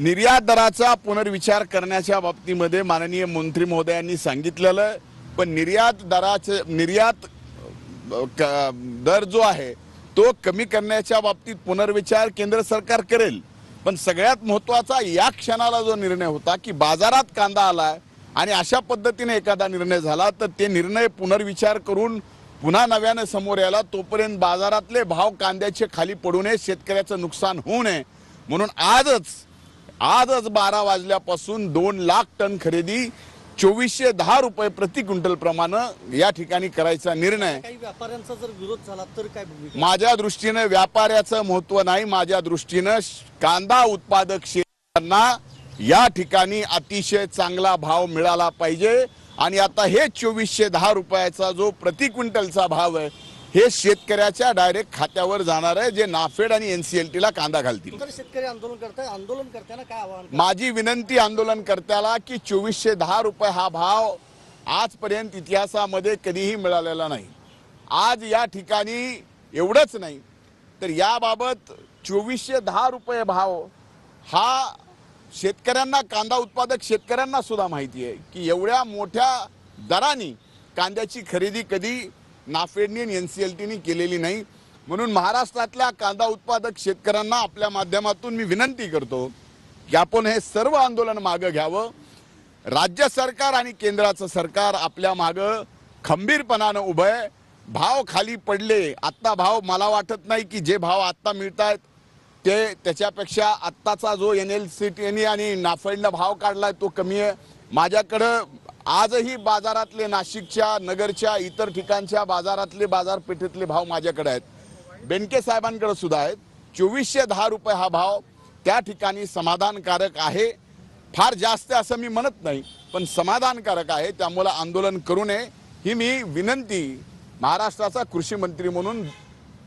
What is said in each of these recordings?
निर्यात दराचा पुनर्विचार करण्याच्या बाबतीमध्ये माननीय मंत्री महोदयांनी सांगितलेलं पण निर्यात दराचे निर्यात क- दर जो आहे तो कमी करण्याच्या बाबतीत पुनर्विचार केंद्र सरकार करेल. पण सगळ्यात महत्त्वाचा या क्षणाला जो निर्णय होता की बाजारात कांदा आलाय आणि अशा पद्धतीने एखादा निर्णय झाला तर ते निर्णय पुनर्विचार करून पुन्हा नव्यानं समोर यायला तोपर्यंत बाजारातले भाव कांद्याचे खाली पडू नये शेतकऱ्याचं नुकसान होऊ नये. म्हणून आजच आजच बारा वाजल्यापासून दोन लाख टन खरेदी चोवीसशे दहा रुपये प्रति क्विंटल प्रमाणे या ठिकाणी करायचा निर्णय. व्यापाऱ्यांचा जर विरोध झाला तर काय माझ्या दृष्टीने व्यापाऱ्याचं महत्त्व नाही माझ्या दृष्टीनं कांदा उत्पादक शेतकऱ्यांना या ठिकाणी अतिशय चांगला भाव मिळाला पाहिजे. आणि आता हे चोवीसशे दहा रुपयाचा जो प्रति क्विंटलचा भाव आहे हे शेतकऱ्याच्या डायरेक्ट खात्यावर जाणार आहे जे नाफेड आणि ला कांदा घालतील शेतकरी आंदोलन करताय आंदोलन करताना काय आव्हान? माझी विनंती आंदोलनकर्त्याला की चोवीसशे दहा रुपये हा भाव आजपर्यंत इतिहासामध्ये कधीही मिळालेला नाही आज या ठिकाणी एवढंच नाही तर याबाबत चोवीसशे दहा रुपये भाव हा शेतकऱ्यांना कांदा उत्पादक शेतकऱ्यांना सुद्धा माहिती आहे की एवढ्या मोठ्या दराने कांद्याची खरेदी कधी नाफेडनी आणि एन सी एल टीने केलेली नाही. म्हणून महाराष्ट्रातल्या कांदा उत्पादक शेतकऱ्यांना आपल्या माध्यमातून मी विनंती करतो की आपण हे सर्व आंदोलन मागं घ्यावं. राज्य सरकार आणि केंद्राचं सरकार आपल्या मागं खंबीरपणानं उभं आहे. भाव खाली पडले आत्ता भाव मला वाटत नाही की जे भाव आत्ता मिळत आहेत ते त्याच्यापेक्षा आत्ताचा जो एन एल सी टीने आणि नाफेडनं भाव काढला आहे तो कमी आहे. माझ्याकडं आजही बाजारातले नाशिकच्या नगरच्या इतर ठिकाणच्या बाजारातले बाजारपेठेतले भाव माझ्याकडे आहेत. बेनके साहेबांकडे सुद्धा आहेत. चोवीसशे दहा रुपये हा भाव त्या ठिकाणी समाधानकारक आहे. फार जास्त असं मी म्हणत नाही पण समाधानकारक आहे. त्यामुळे आंदोलन करू नये. ही मी विनंती महाराष्ट्राचा कृषी मंत्री म्हणून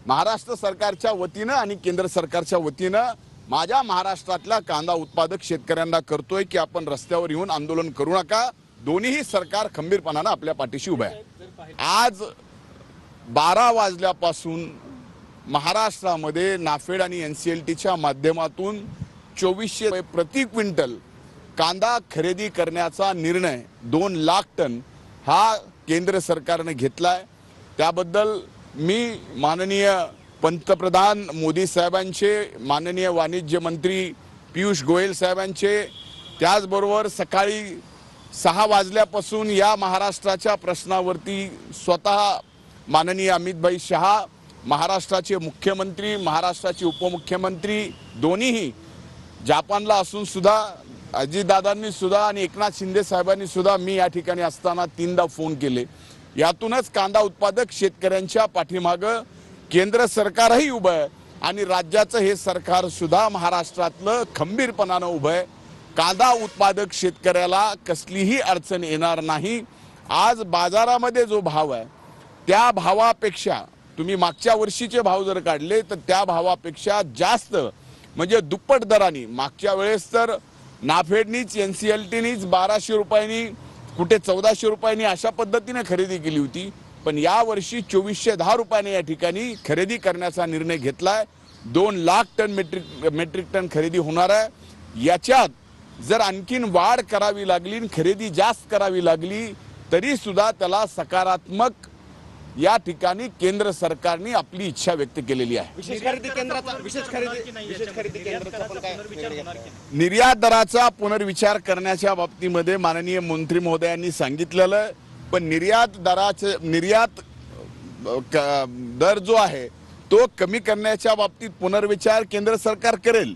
महाराष्ट्र सरकारच्या वतीनं आणि केंद्र सरकारच्या वतीनं माझ्या महाराष्ट्रातल्या कांदा उत्पादक शेतकऱ्यांना करतोय की आपण रस्त्यावर येऊन आंदोलन करू नका. दोन्हीही सरकार खंबीरपणानं आपल्या पाठीशी उभं आहे. आज बारा वाजल्यापासून महाराष्ट्रामध्ये नाफेड आणि एन सी एल टीच्या माध्यमातून चोवीसशे प्रति क्विंटल कांदा खरेदी करण्याचा निर्णय दोन लाख टन हा केंद्र सरकारनं घेतलाय. त्याबद्दल मी माननीय पंतप्रधान मोदी साहेबांचे माननीय वाणिज्य मंत्री पियुष गोयल साहेबांचे त्याचबरोबर सकाळी सहा वाजल्यापासून या महाराष्ट्राच्या प्रश्नावरती स्वतः माननीय अमितभाई शहा महाराष्ट्राचे मुख्यमंत्री महाराष्ट्राचे उपमुख्यमंत्री दोन्हीही जापानला असून सुद्धा अजितदादांनी सुद्धा आणि एकनाथ शिंदे साहेबांनी सुद्धा मी या ठिकाणी असताना तीनदा फोन केले. यातूनच कांदा उत्पादक शेतकऱ्यांच्या पाठीमागं केंद्र सरकारही उभं आहे आणि राज्याचं हे सरकार सुद्धा महाराष्ट्रातलं खंबीरपणानं उभं आहे. कांदा उत्पादक शेतकऱ्याला कसलीही अडचण येणार नाही. आज बाजारामध्ये जो भाव आहे त्या भावापेक्षा तुम्ही मागच्या वर्षीचे भाव जर काढले तर त्या भावापेक्षा जास्त म्हणजे दुप्पट दराने मागच्या वेळेस तर नाफेडनीच एन सी एल टीनीच बाराशे रुपयांनी कुठे चौदाशे रुपयांनी अशा पद्धतीने खरेदी केली होती. पण यावर्षी चोवीसशे दहा रुपयाने या ठिकाणी खरेदी करण्याचा निर्णय घेतला आहे दोन lakh ton metric metric ton खरेदी होणार आहे. याच्यात जर आणखीन वाढ करावी लागली आणि खरेदी जास्त करावी लागली तरी सुद्धा त्याला सकारात्मक या ठिकाणी केंद्र सरकारने आपली इच्छा व्यक्त केलेली आहे. विशेष खरेदी केंद्राचा विशेष खरेदी विशेष खरेदी केंद्राचा पण काय निर्णय घेतला? निर्यात दराचा पुनर्विचार करण्याच्या बाबतीमध्ये माननीय मंत्री महोदयांनी सांगितलेलं पण निर्यात दराचे निर्यात दर जो आहे तो कमी करण्याच्या बाबतीत पुनर्विचार केंद्र सरकार करेल.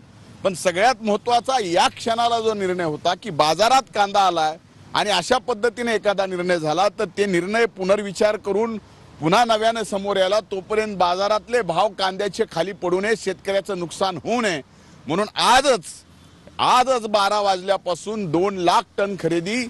पण सगळ्यात महत्त्वाचा या क्षणाला जो निर्णय होता की बाजारात कांदा आलाय आणि अशा पद्धतीने एखादा निर्णय झाला तर ते निर्णय पुनर्विचार करून पुन्हा नव्याने समोर यायला तोपर्यंत बाजारातले भाव कांद्याचे खाली पडू नये शेतकऱ्याचं नुकसान होऊ नये. म्हणून आजच आजच बारा वाजल्यापासून दोन लाख टन खरेदी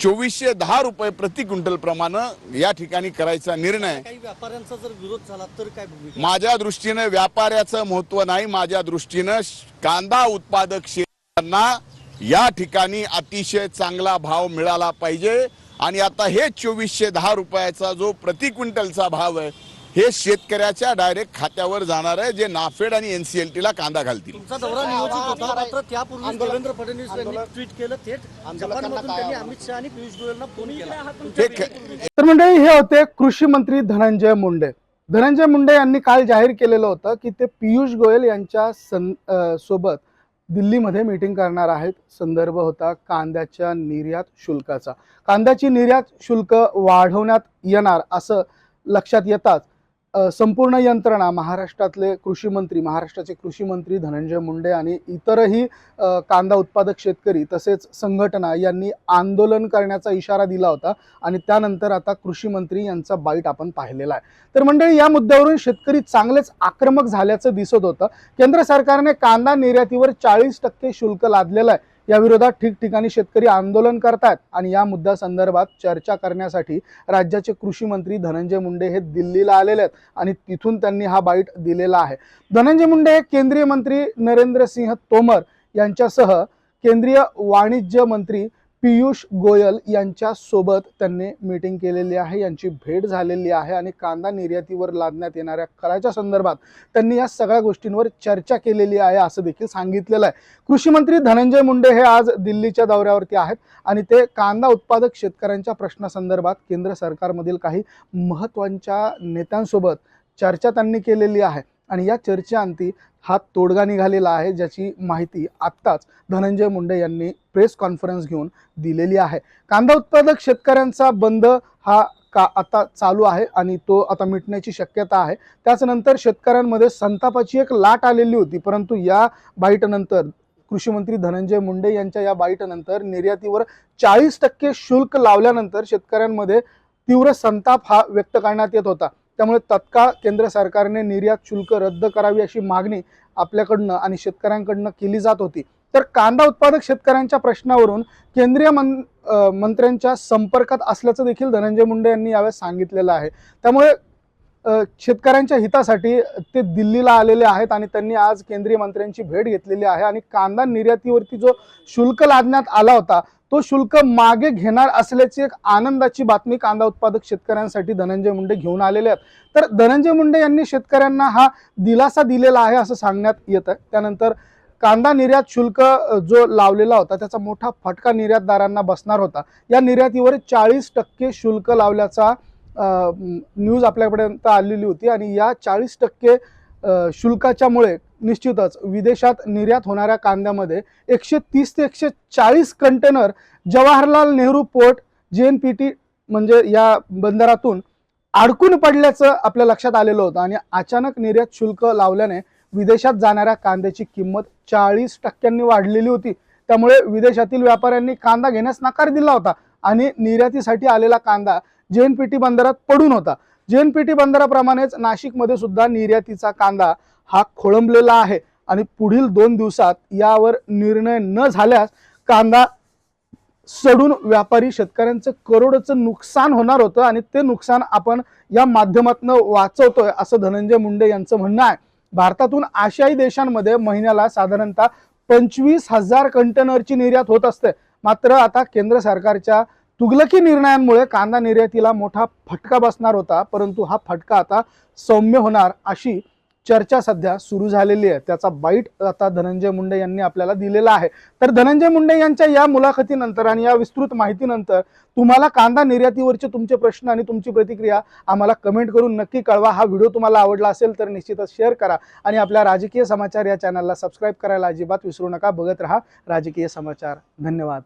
चोवीसशे दहा रुपये प्रति क्विंटल प्रमाणे या ठिकाणी करायचा निर्णय. काही व्यापाऱ्यांचा जर विरोध झाला तर काय भूमिका? माझ्या दृष्टीने व्यापाऱ्याचं महत्त्व नाही माझ्या दृष्टीनं कांदा उत्पादक शेतकऱ्यांना या ठिकाणी अतिशय चांगला भाव मिळाला पाहिजे. आणि आता हे चोवीसशे दहा रुपयाचा जो प्रति क्विंटलचा भाव आहे हे शेतकऱ्याच्या डायरेक्ट खात्यावर जाणार आहे जे नाफेड आणि एनसीएलटी ला कांदा घालतील. तुमचा दौरा नियोजित होता मात्र त्यापूर्वी देवेंद्र फडणवीस यांनी ट्विट केलं थेट जपानमधून त्यांनी अमित शहा आणि पियुष गोयलना फोन केला. हे तर मंडळी हे होते कृषी मंत्री धनंजय मुंडे. धनंजय मुंडे यांनी काल जाहीर केलेलं होतं की ते पियुष गोयल यांच्या सं सोबत दिल्लीमध्ये मीटिंग करणार आहेत. संदर्भ होता कांद्याच्या निर्यात शुल्काचा. कांद्याची निर्यात शुल्क वाढवण्यात येणार असं लक्षात येताच संपूर्ण यंत्रणा महाराष्ट्रातले कृषी मंत्री महाराष्ट्राचे कृषी मंत्री धनंजय मुंडे आणि इतरही कांदा उत्पादक शेतकरी तसेच संघटना यांनी आंदोलन करण्याचा इशारा दिला होता आणि त्यानंतर आता कृषी मंत्री यांचा बाईट आपण पाहिलेला आहे. तर मंडळी या मुद्द्यावरून शेतकरी चांगलेच आक्रमक झाल्याचं दिसत होतं. केंद्र सरकारने कांदा निर्यातीवर चाळीस टक्के शुल्क लादलेलं आहे. या विरोधात ठिकठिकाणी शेतकरी आंदोलन करतात आणि या मुद्द्यासंदर्भात चर्चा करण्यासाठी राज्याचे कृषी मंत्री धनंजय मुंडे हे दिल्लीला आलेले आहेत आणि तिथून त्यांनी हा बाईट दिलेला आहे. धनंजय मुंडे हे केंद्रीय मंत्री नरेंद्र सिंह तोमर यांच्यासह केंद्रीय वाणिज्य मंत्री पियुष गोयल यांच्यासोबत त्यांनी मीटिंग केलेली आहे. यांची भेट झालेली आहे आणि कांदा निर्यातीवर लादण्यात येणाऱ्या कराच्या संदर्भात त्यांनी या सगळ्या गोष्टींवर चर्चा केलेली आहे असं देखील सांगितलेलं आहे. कृषी मंत्री धनंजय मुंडे हे आज दिल्लीच्या दौऱ्यावरती आहेत आणि ते कांदा उत्पादक शेतकऱ्यांच्या प्रश्नासंदर्भात केंद्र सरकारमधील काही महत्त्वाच्या नेत्यांसोबत चर्चा त्यांनी केलेली आहे. आणि या चर्चेअंती हा तोडगा निघालेला आहे ज्याची माहिती आत्ताच धनंजय मुंडे यांनी प्रेस कॉन्फरन्स घेऊन दिलेली आहे. कांदा उत्पादक शेतकऱ्यांचा बंद हा का आता चालू आहे आणि तो आता मिटण्याची शक्यता आहे? त्याचनंतर शेतकऱ्यांमध्ये संतापाची एक लाट आलेली होती परंतु या बाईटनंतर कृषी मंत्री धनंजय मुंडे यांच्या या बाईटनंतर निर्यातीवर चाळीस टक्के शुल्क लावल्यानंतर शेतकऱ्यांमध्ये तीव्र संताप हा व्यक्त करण्यात येत होता. त्यामुळे तत्काळ केंद्र सरकारने निर्यात शुल्क रद्द करावी अशी मागणी आपल्याकडनं आणि शेतकऱ्यांकडनं केली जात होती. तर कांदा उत्पादक शेतकऱ्यांच्या प्रश्नावरून केंद्रीय मं मंत्र्यांच्या संपर्कात असल्याचं देखील धनंजय मुंडे यांनी यावेळेस सांगितलेलं आहे. त्यामुळे शेतकऱ्यांच्या हितासाठी ते दिल्लीला आलेले आहेत आणि त्यांनी आज केंद्रीय मंत्र्यांची भेट घेतलेली आहे. आणि कांदा निर्यातीवरती जो शुल्क लादण्यात आला होता तो शुल्क मागे घेणार असल्याची एक आनंदाची बातमी कांदा उत्पादक शेतकऱ्यांसाठी धनंजय मुंडे घेऊन आलेले आहेत. तर धनंजय मुंडे यांनी शेतकऱ्यांना हा दिलासा दिलेला आहे असं सांगण्यात येत आहे त्यानंतर कांदा निर्यात शुल्क जो लावलेला होता त्याचा मोठा फटका निर्यातदारांना बसणार होता. या निर्यातीवर चाळीस टक्के शुल्क लावल्याचा न्यूज आपल्यापर्यंत आलेली होती आणि या चाळीस टक्के शुल्काच्यामुळे निश्चितच विदेशात निर्यात होणाऱ्या कांद्यामध्ये एकशे तीस ते एकशे चाळीस container Jawaharlal Nehru port J N P T म्हणजे या बंदरातून अडकून पडल्याचं आपल्या लक्षात आलेलं होतं आणि अचानक निर्यात शुल्क लावल्याने विदेशात जाणाऱ्या कांद्याची किंमत चाळीस टक्क्यांनी वाढलेली होती. त्यामुळे विदेशातील व्यापाऱ्यांनी कांदा घेण्यास नकार दिला होता. आणि निर्यातीसाठी आलेला कांदा जे एन पी टी बंदरात पडून होता. जे एन पी टी बंदराप्रमाणेच नाशिकमध्ये सुद्धा निर्यातीचा कांदा हा खोळंबलेला आहे. आणि पुढील दोन दिवसात यावर निर्णय न झाल्यास कांदा सडून व्यापारी शेतकऱ्यांचं करोडचं नुकसान होणार होतं आणि ते नुकसान आपण या माध्यमातून वाचवतोय असं धनंजय मुंडे यांचं म्हणणं आहे. भारतातून आशियाई देशांमध्ये महिन्याला साधारणतः पंचवीस हजार कंटेनरची निर्यात होत असते. मात्र आता केंद्र सरकारच्या तुगलकी निर्णयांमुळे कांदा निर्यातीला मोठा फटका बसणार होता परंतु हा फटका आता सौम्य होणार अशी चर्चा सध्या सुरू झालेली आहे. त्याचा बाईट आता धनंजय मुंडे यांनी आपल्याला दिलेला आहे. तर धनंजय मुंडे यांच्या या मुलाखतीनंतर आणि या विस्तृत माहितीनंतर तुम्हाला कांदा निर्यातीवरचे तुमचे प्रश्न आणि तुमची प्रतिक्रिया आम्हाला कमेंट करून नक्की कळवा. हा व्हिडिओ तुम्हाला आवडला असेल तर निश्चितच शेअर करा आणि आपल्या राजकीय समाचार या चॅनलला सबस्क्राईब करायला अजिबात विसरू नका. बघत राहा राजकीय समाचार. धन्यवाद.